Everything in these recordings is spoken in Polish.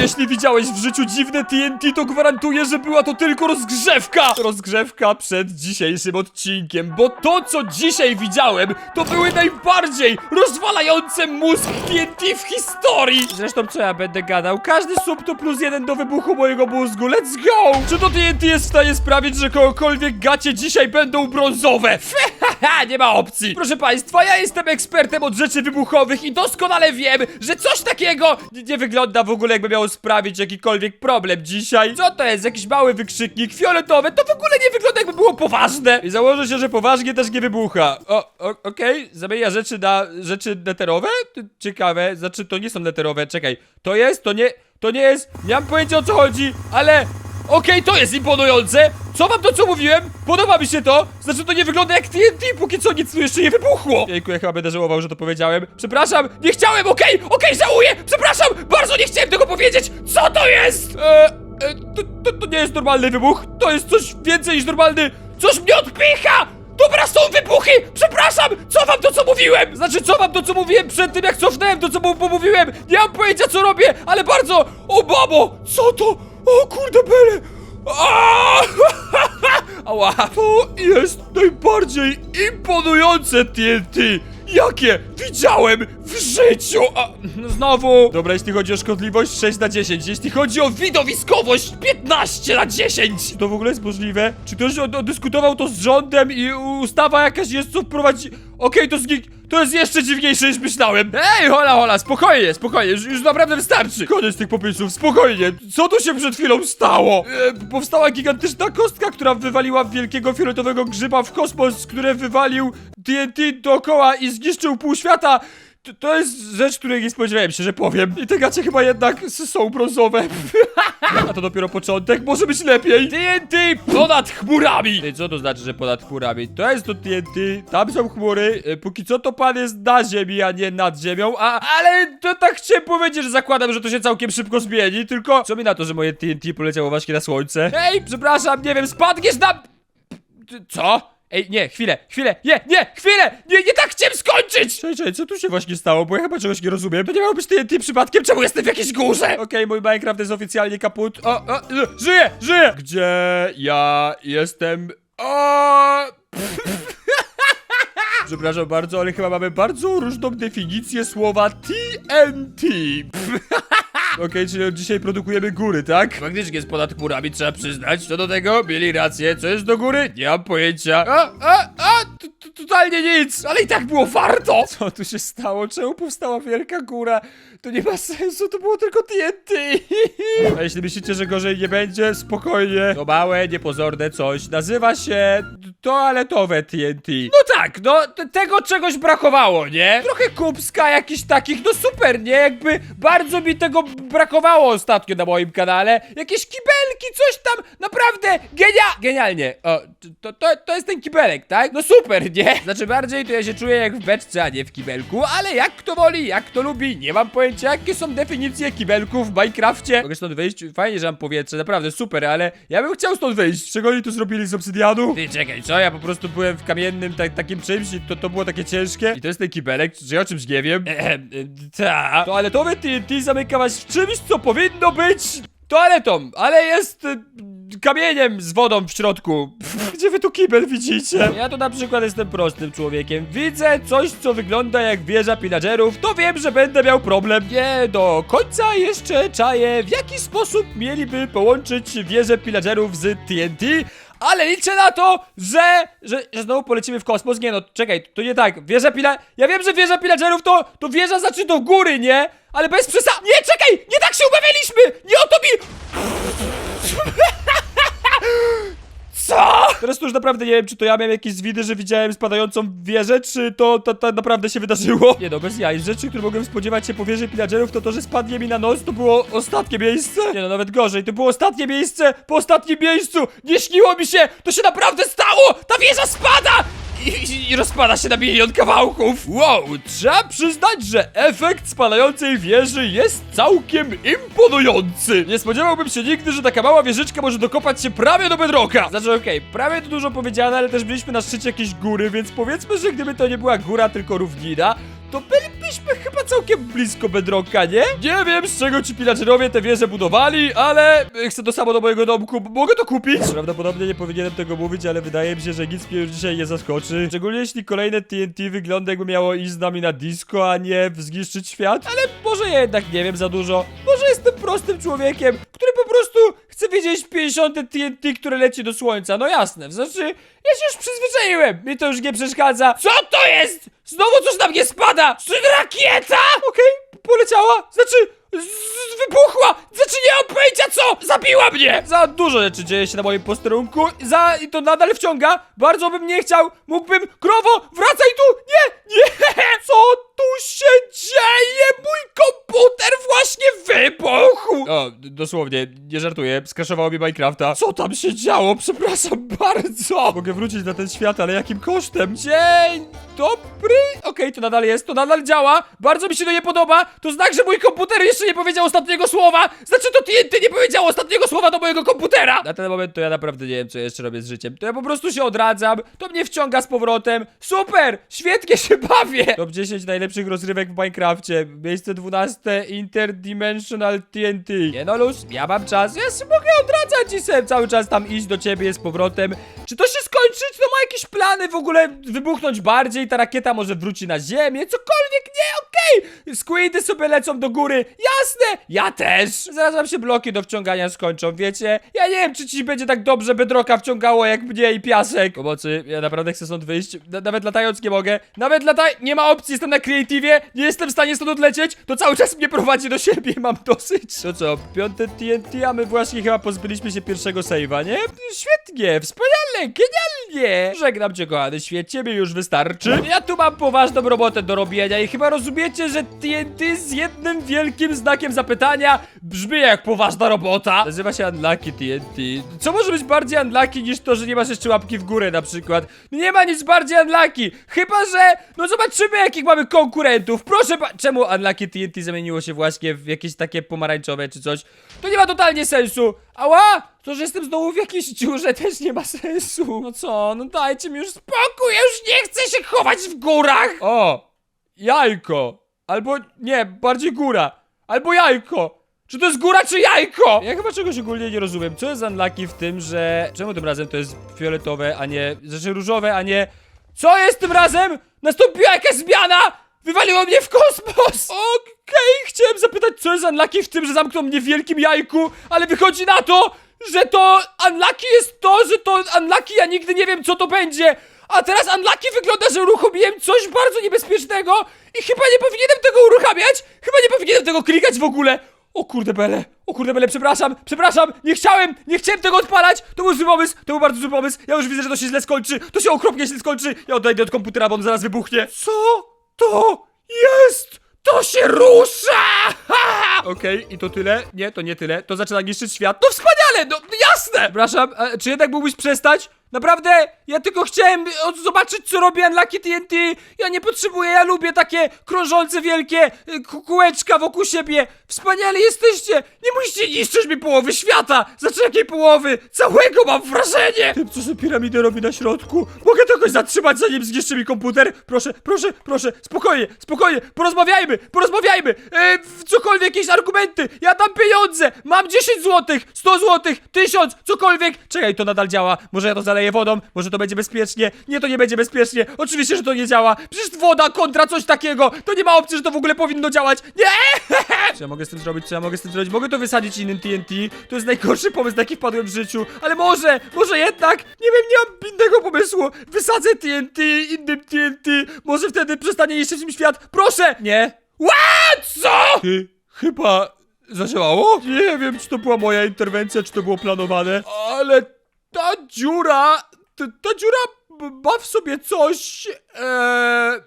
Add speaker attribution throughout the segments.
Speaker 1: Jeśli widziałeś w życiu dziwne TNT, to gwarantuję, że była to tylko rozgrzewka! Rozgrzewka przed dzisiejszym odcinkiem, bo to, co dzisiaj widziałem, to były najbardziej rozwalające mózg TNT w historii! Zresztą co ja będę gadał? Każdy sub to plus jeden do wybuchu mojego mózgu, let's go! Czy to TNT jest w stanie sprawić, że kogokolwiek gacie dzisiaj będą brązowe? Haha, nie ma opcji! Proszę państwa, ja jestem ekspertem od rzeczy wybuchowych i doskonale wiem, że coś takiego nie, wygląda w ogóle jakby miało sprawić jakikolwiek problem dzisiaj. Co to jest? Jakiś mały wykrzyknik fioletowy? To w ogóle nie wygląda jakby było poważne. I założę się, że poważnie też nie wybucha. O, okej, zamienia rzeczy na rzeczy neterowe? Ciekawe, znaczy to nie są neterowe, czekaj. To jest, to nie, to nie jest, nie mam pojęcia o co chodzi, ale... Okej, to jest imponujące! Co wam to, co mówiłem? Podoba mi się to! Znaczy, to nie wygląda jak TNT, póki co nic tu jeszcze nie wybuchło! Jejku, ja chyba będę żałował, że to powiedziałem. Przepraszam, nie chciałem, okej, okej, żałuję! Przepraszam, bardzo nie chciałem tego powiedzieć! Co to jest? E, e, to, to, to nie jest normalny wybuch, to jest coś więcej niż normalny... Coś mnie odpycha! Dobra, są wybuchy! Przepraszam! Co wam to, co mówiłem? Znaczy, co wam to, co mówiłem przed tym, jak cofnąłem to, co mu mówiłem? Nie mam pojęcia, co robię, ale bardzo... O, babo! Co to? O, kurde, bele! Ała! To jest najbardziej imponujące TNT! Jakie widziałem w życiu! A, no znowu! Dobra, jeśli chodzi o szkodliwość 6 na 10, jeśli chodzi o widowiskowość 15 na 10! Czy to w ogóle jest możliwe? Czy ktoś oddyskutował to z rządem i ustawa jakaś jest, co wprowadzi... Okej, to znik... To jest jeszcze dziwniejsze niż myślałem. Ej, hola, hola, spokojnie, spokojnie, już, już naprawdę wystarczy. Koniec tych popisów, spokojnie. Co tu się przed chwilą stało? E, powstała gigantyczna kostka, która wywaliła wielkiego fioletowego grzyba w kosmos, które wywalił TNT dookoła i zniszczył pół świata. To, to jest rzecz, której nie spodziewałem się, że powiem. I te gacie chyba jednak są brązowe. A to dopiero początek, może być lepiej. TNT ponad chmurami. Ej, co to znaczy, że ponad chmurami? To jest to TNT, tam są chmury. E, Póki co to pan jest na ziemi, a nie nad ziemią. A, ale to tak chciałem powiedzieć, że zakładam, że to się całkiem szybko zmieni. Tylko co mi na to, że moje TNT poleciało właśnie na słońce? Ej, przepraszam, nie wiem, spadniesz na... Co? Ej, nie, chwilę, chwilę, nie, nie, chwilę! Nie, nie tak chciałem skończyć! Czekaj, czekaj, co tu się właśnie stało? Bo ja chyba czegoś nie rozumiem. To nie miało być TNT przypadkiem, czemu jestem w jakiejś górze? Okej, mój Minecraft jest oficjalnie kaput. O, o, żyję, żyję! Gdzie ja jestem? O! Przepraszam bardzo, ale chyba mamy bardzo różną definicję słowa TNT. Okej, czyli od dzisiaj produkujemy góry, tak? Faktycznie jest ponad chmurami, trzeba przyznać. Co do tego, mieli rację. Co jest do góry? Nie mam pojęcia. A, a, a, totalnie nic, ale i tak było warto. Co tu się stało? Czemu powstała wielka góra? To nie ma sensu, to było tylko TNT. A jeśli myślicie, że gorzej nie będzie, spokojnie. To małe, niepozorne coś. Nazywa się toaletowe TNT. No tak, no t- tego czegoś brakowało, nie? Trochę kubska jakichś takich, no super, nie? Jakby bardzo mi tego brakowało ostatnio na moim kanale. Jakieś kibelki, coś tam, naprawdę genia... Genialnie. O, to, to, to jest ten kibelek, tak? No super, nie? Znaczy bardziej to ja się czuję jak w beczce, a nie w kibelku, ale jak kto woli, jak kto lubi, nie mam pojęcia, jakie są definicje kibelków w Minecrafcie. Mogę stąd wyjść? Fajnie, że mam powietrze, naprawdę super, ale ja bym chciał stąd wyjść. Czego oni tu zrobili z obsydianu? Ty, czekaj, co? Ja po prostu byłem w kamiennym tak, takim czymś i to, to było takie ciężkie. I to jest ten kibelek, czy ja o czymś nie wiem? Ehem, e, ta. Toaletowe TNT zamyka was w czymś, co powinno być toaletą, ale jest e, kamieniem z wodą w środku. Gdzie wy tu kibel widzicie? Ja tu na przykład jestem prostym człowiekiem. Widzę coś, co wygląda jak wieża pillagerów, to wiem, że będę miał problem. Nie do końca jeszcze czaję, w jaki sposób mieliby połączyć wieżę pillagerów z TNT, ale liczę na to, że, że, że znowu polecimy w kosmos. Nie no, czekaj, to nie tak. Wieża pila... Ja wiem, że wieża pillagerów to, to wieża znaczy do góry, nie? Ale bez przesad... Nie, czekaj! Nie tak się umawialiśmy! Nie o to mi... Co? Teraz to już naprawdę nie wiem, czy to ja miałem jakieś zwidy, że widziałem spadającą wieżę, czy to, to, to naprawdę się wydarzyło. Nie no, bez jaj. Rzeczy, które mogłem spodziewać się po wieży pillagerów, to to, że spadnie mi na nos, to było ostatnie miejsce. Nie no, nawet gorzej. To było ostatnie miejsce po ostatnim miejscu. Nie śniło mi się. To się naprawdę stało. Ta wieża spada. I, i, rozpada się na milion kawałków. Wow, trzeba przyznać, że efekt spadającej wieży jest całkiem imponujący. Nie spodziewałbym się nigdy, że taka mała wieżyczka może dokopać się prawie do bedrocka. Znaczy, okej, prawie to dużo powiedziane, ale też byliśmy na szczycie jakiejś góry, więc powiedzmy, że gdyby to nie była góra, tylko równina, całkiem blisko Bedrocka, nie? Nie wiem, z czego ci pillagerowie te wieże budowali, ale chcę to samo do mojego domku. Mogę to kupić? Prawdopodobnie nie powinienem tego mówić, ale wydaje mi się, że nic mnie już dzisiaj nie zaskoczy. Szczególnie jeśli kolejne TNT wygląda jakby miało iść z nami na disco, a nie zniszczyć świat. Ale może ja jednak nie wiem za dużo. Może jestem prostym człowiekiem, który po prostu chce widzieć 50 TNT, które leci do słońca. No jasne, znaczy, ja się już przyzwyczaiłem. Mi to już nie przeszkadza. Co to jest? Znowu coś na mnie spada! Czy rakieta? Okej, poleciała. Znaczy, wybuchła! Znaczy nie mam pojęcia co! Zabiła mnie! Za dużo rzeczy dzieje się na moim posterunku. Za i to nadal wciąga. Bardzo bym nie chciał. Mógłbym. Krowo, wracaj tu! Nie! Nie! Co tu się dzieje? Mój komputer właśnie wybuchł! O, d- dosłownie, nie żartuję. Skraszowało mi Minecrafta. Co tam się działo? Przepraszam bardzo! Mogę wrócić na ten świat, ale jakim kosztem? Dzień dobry? Okej, to nadal jest, to nadal działa. Bardzo mi się to nie podoba. To znak, że mój komputer jeszcze nie powiedział ostatniego słowa. Znaczy to TNT nie powiedział ostatniego słowa do mojego komputera. Na ten moment to ja naprawdę nie wiem, co jeszcze robię z życiem. To ja po prostu się odradzam. To mnie wciąga z powrotem. Super! Świetnie się bawię! Top 10 najlepszych rozrywek w Minecrafcie. Miejsce 12 Interdimensional TNT. Nie no ja mam czas. Ja się mogę odradzać i sobie cały czas tam iść do ciebie z powrotem. Czy to się skończy? Czy to ma jakieś plany w ogóle wybuchnąć bardziej? Ta rakieta może wróci na ziemię? Cokolwiek, nie, okej! Squidy sobie lecą do góry. Jasne! Ja też! Zaraz wam się bloki do wciągania skończą, wiecie? Ja nie wiem, czy ci będzie tak dobrze bedroka wciągało jak mnie i piasek. Pomocy, ja naprawdę chcę stąd wyjść. Na, nawet latając nie mogę. Nawet lataj... Nie ma opcji, jestem na creative, nie jestem w stanie stąd odlecieć. To cały czas mnie prowadzi do siebie, mam dosyć. To co, piąte TNT, a my właśnie chyba pozbyliśmy się pierwszego save'a, nie? Świetnie, wspaniale, genialnie! Żegnam cię, kochany świat, ciebie już wystarczy. Ja tu mam poważną robotę do robienia i chyba rozumiecie, że TNT z jednym wielkim znakiem zapytania brzmi jak poważna robota. Nazywa się Unlucky TNT. Co może być bardziej unlucky niż to, że nie masz jeszcze łapki w górę na przykład? Nie ma nic bardziej unlucky, chyba że... No zobaczymy, jakich mamy konkurentów. Proszę pa... Czemu Unlucky TNT zamieniło się właśnie w jakieś takie pomarańczowe czy coś? To nie ma totalnie sensu. Ała! To, że jestem znowu w jakiejś dziurze też nie ma sensu. No co, no dajcie mi już spokój, ja już nie chcę się chować w górach! O! Jajko! Albo nie, bardziej góra. Albo jajko! Czy to jest góra czy jajko? Ja chyba czegoś ogólnie nie rozumiem. Co jest unlucky w tym, że... Czemu tym razem to jest fioletowe, a nie... Znaczy różowe, a nie... Co jest tym razem? Nastąpiła jakaś zmiana! Wywaliło mnie w kosmos! Okej, chciałem zapytać, co jest unlucky w tym, że zamknął mnie w wielkim jajku, ale wychodzi na to, że to unlucky jest to, że to unlucky, ja nigdy nie wiem, co to będzie. A teraz unlucky wygląda, że uruchomiłem coś bardzo niebezpiecznego i chyba nie powinienem tego uruchamiać, chyba nie powinienem tego klikać w ogóle. O kurde bele, o kurde bele, przepraszam, przepraszam, nie chciałem, nie chciałem tego odpalać, to był zły pomysł, to był bardzo zły pomysł, ja już widzę, że to się źle skończy, to się okropnie źle skończy, ja odejdę od komputera, bo on zaraz wybuchnie. Co to jest? To się rusza! Ha! Okej, i to tyle? Nie, to nie tyle, to zaczyna niszczyć świat, to wspaniale, no jasne! Przepraszam, a, czy jednak mógłbyś przestać? Naprawdę, ja tylko chciałem o, zobaczyć, co robi Unlucky TNT. Ja nie potrzebuję, ja lubię takie krążące wielkie ku- kółeczka wokół siebie. Wspaniale jesteście. Nie musicie niszczyć mi połowy świata. Znaczy jakiej połowy? Całego mam wrażenie. Tym, co sobie piramidę robi na środku. Mogę to jakoś zatrzymać, zanim zniszczy mi komputer? Proszę, proszę, proszę, spokojnie, spokojnie. Porozmawiajmy, porozmawiajmy. E, cokolwiek, jakieś argumenty. Ja dam pieniądze. Mam 10 złotych, 100 złotych, 1000, cokolwiek. Czekaj, to nadal działa. Może ja to zaleję wodą, może to będzie bezpiecznie. Nie, to nie będzie bezpiecznie. Oczywiście, że to nie działa. Przecież woda kontra coś takiego. To nie ma opcji, że to w ogóle powinno działać. Nie! Co ja mogę z tym zrobić? Co ja mogę z tym zrobić? Mogę to wysadzić innym TNT. To jest najgorszy pomysł, na jaki wpadłem w życiu. Ale może, może jednak. Nie wiem, nie mam innego pomysłu. Wysadzę TNT innym TNT. Może wtedy przestanie niszczyć im świat. Proszę! Nie. What? Co? Ty, chyba zadziałało? Nie wiem, czy to była moja interwencja, czy to było planowane, ale ta dziura, ta, ta dziura ma w sobie coś, eee,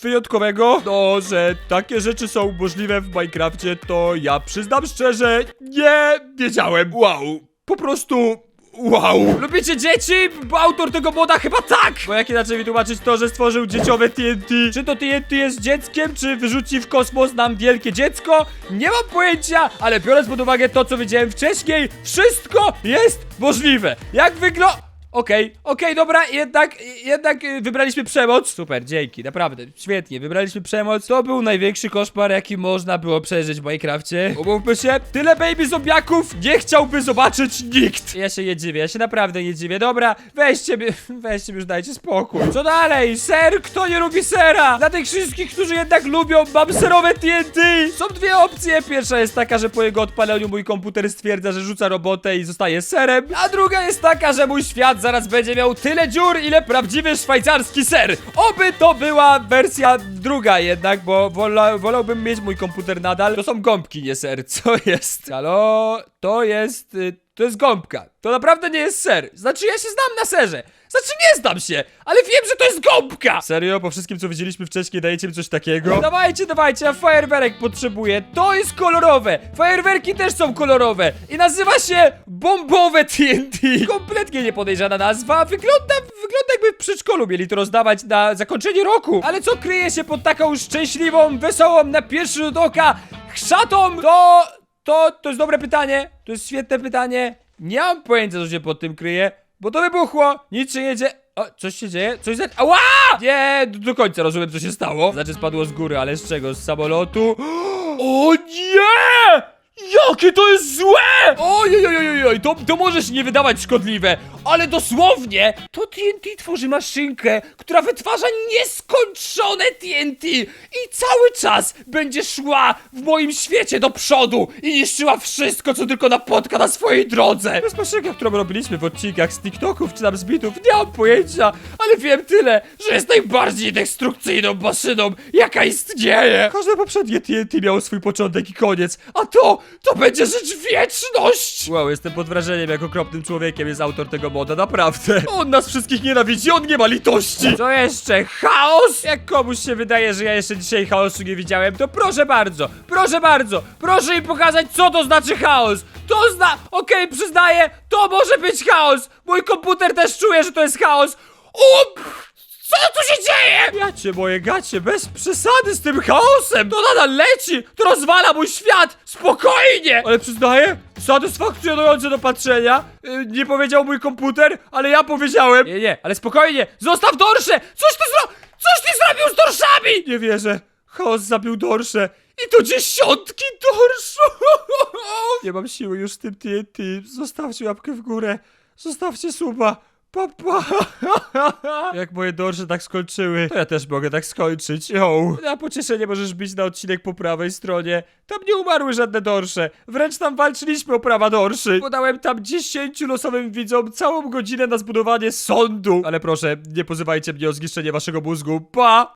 Speaker 1: wyjątkowego. No, że takie rzeczy są możliwe w Minecrafcie, to ja przyznam szczerze, nie wiedziałem. Wow, po prostu... Wow! Lubicie dzieci? Bo autor tego moda chyba tak! Bo jak inaczej wytłumaczyć to, że stworzył dzieciowe TNT? Czy to TNT jest dzieckiem, czy wyrzuci w kosmos nam wielkie dziecko? Nie mam pojęcia, ale biorąc pod uwagę to, co wiedziałem wcześniej, wszystko jest możliwe! Jak wygląda... okej, okej, dobra, jednak, jednak y, wybraliśmy przemoc. Super, dzięki, naprawdę, świetnie, wybraliśmy przemoc. To był największy koszmar, jaki można było przeżyć w Minecrafcie. Umówmy się, tyle baby zombiaków nie chciałby zobaczyć nikt. Ja się nie dziwię, ja się naprawdę nie dziwię. Dobra, weźcie weźcie mnie, już dajcie spokój. Co dalej? Ser? Kto nie lubi sera? Dla tych wszystkich, którzy jednak lubią, mam serowe TNT. Są dwie opcje. Pierwsza jest taka, że po jego odpaleniu mój komputer stwierdza, że rzuca robotę i zostaje serem. A druga jest taka, że mój świat zaraz będzie miał tyle dziur, ile prawdziwy szwajcarski ser. Oby to była wersja druga jednak, bo wola, wolałbym mieć mój komputer nadal. To są gąbki, nie ser. Co jest? Halo? To jest... Y to jest gąbka. To naprawdę nie jest ser. Znaczy, ja się znam na serze. Znaczy, nie znam się, ale wiem, że to jest gąbka. Serio? Po wszystkim, co widzieliśmy wcześniej, dajecie mi coś takiego? Dawajcie, dawajcie, ja fajerwerek potrzebuję. To jest kolorowe. Fajerwerki też są kolorowe. I nazywa się bombowe TNT. Kompletnie niepodejrzana nazwa. Wygląda, wygląda jakby w przedszkolu mieli to rozdawać na zakończenie roku. Ale co kryje się pod taką szczęśliwą, wesołą, na pierwszy rzut oka chrzatą? To... To, to jest dobre pytanie. To jest świetne pytanie. Nie mam pojęcia, co się pod tym kryje, bo to wybuchło. Nic się nie dzieje. O, coś się dzieje? Coś za... Ała! Nie, do, do końca rozumiem, co się stało. Znaczy spadło z góry, ale z czego? Z samolotu? O nie! Jakie to jest złe! Ojojojojoj, to, to możesz nie wydawać szkodliwe, ale dosłownie to TNT tworzy maszynkę, która wytwarza nieskończone TNT i cały czas będzie szła w moim świecie do przodu i niszczyła wszystko, co tylko napotka na swojej drodze. To jest maszynka, którą robiliśmy w odcinkach z TikToków czy tam z bitów, nie mam pojęcia, ale wiem tyle, że jest najbardziej destrukcyjną maszyną, jaka istnieje. Każde poprzednie TNT miało swój początek i koniec, a to, to będzie rzecz wieczność! Wow, jestem pod wrażeniem, jak okropnym człowiekiem jest autor tego moda, naprawdę. On nas wszystkich nienawidzi, on nie ma litości! Co jeszcze? Chaos? Jak komuś się wydaje, że ja jeszcze dzisiaj chaosu nie widziałem, to proszę bardzo, proszę bardzo, proszę mi pokazać, co to znaczy chaos! To zna... Okej, przyznaję, to może być chaos! Mój komputer też czuje, że to jest chaos! O! Co tu się dzieje? Ja cię moje gacie, bez przesady z tym chaosem! To nadal leci! To rozwala mój świat! Spokojnie! Ale przyznaję, satysfakcjonujące do patrzenia. Yy, nie powiedział mój komputer, ale ja powiedziałem. Nie, nie, ale spokojnie! Zostaw dorsze! Coś ty zro... Coś ty zrobił z dorszami! Nie wierzę. Chaos zabił dorsze. I to dziesiątki dorszów! Nie mam siły już z tym TNT. Zostawcie łapkę w górę. Zostawcie suba. Papa! Jak moje dorsze tak skończyły, to ja też mogę tak skończyć. Yo. Na pocieszenie możesz bić na odcinek po prawej stronie. Tam nie umarły żadne dorsze. Wręcz tam walczyliśmy o prawa dorszy. Podałem tam 10 losowym widzom całą godzinę na zbudowanie sądu. Ale proszę, nie pozywajcie mnie o zniszczenie waszego mózgu. Pa!